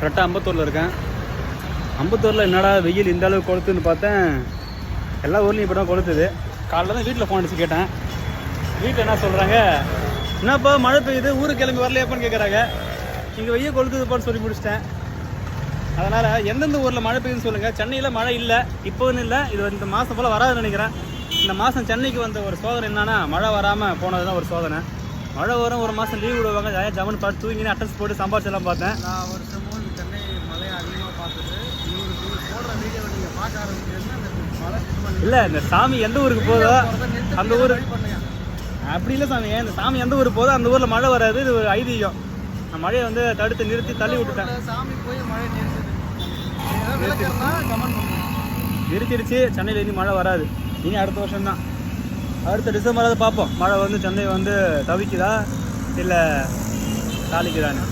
கரெக்டாக அம்பத்தூரில் இருக்கேன். அம்பத்தூரில் என்னடா வெயில் இந்த அளவுக்கு கொளுத்துன்னு பார்த்தேன். எல்லா ஊர்லேயும் இப்போ தான் கொளுத்துது. காலைல தான் வீட்டில் ஃபோன் அடிச்சு கேட்டேன். வீட்டில் என்ன சொல்கிறாங்க என்னப்பா மழை பெய்யுது ஊருக்கு கிளம்பி வரலையாப்பான்னு கேட்குறாங்க இங்கே வெயில் கொளுத்துதுப்பான்னு சொல்லி முடிச்சிட்டேன். அதனால் எந்தெந்த ஊரில் மழை பெய்யுதுன்னு சொல்லுங்கள் சென்னையில் மழை இல்லை இப்போன்னு இல்லை. இது இந்த மாதம் போல் வராதுன்னு நினைக்கிறேன். இந்த மாதம் சென்னைக்கு வந்த ஒரு சோதனை என்னன்னா மழை வராமல் போனது தான் ஒரு சோதனை. மழை வரும் ஒரு மாதம் லீவ் விடுவாங்க. ஜாலியாக ஜமன் பார்த்து தூங்கினு அட்டன்ஸ் போட்டு சம்பாதிச்செல்லாம் பார்த்தேன். நான் வருஷமும் இல்லை இந்த சாமி எந்த ஊருக்கு போதோ அந்த ஊர் அப்படி இல்லை சாமி. இந்த சாமி எந்த ஊருக்கு போதோ அந்த ஊரில் மழை வராது. இது ஒரு ஐதீகம். நான் மழையை வந்து தடுத்து நிறுத்தி தள்ளி விட்டுட்டேன். நிறுத்திடுச்சு. சென்னையில் இனி மழை வராது. இனி அடுத்த வருஷம் தான் அடுத்த டிசம்பராவது பார்ப்போம். மழை வந்து சென்னை வந்து தவிக்குதா? இல்லை தாளிக்குதான்னு.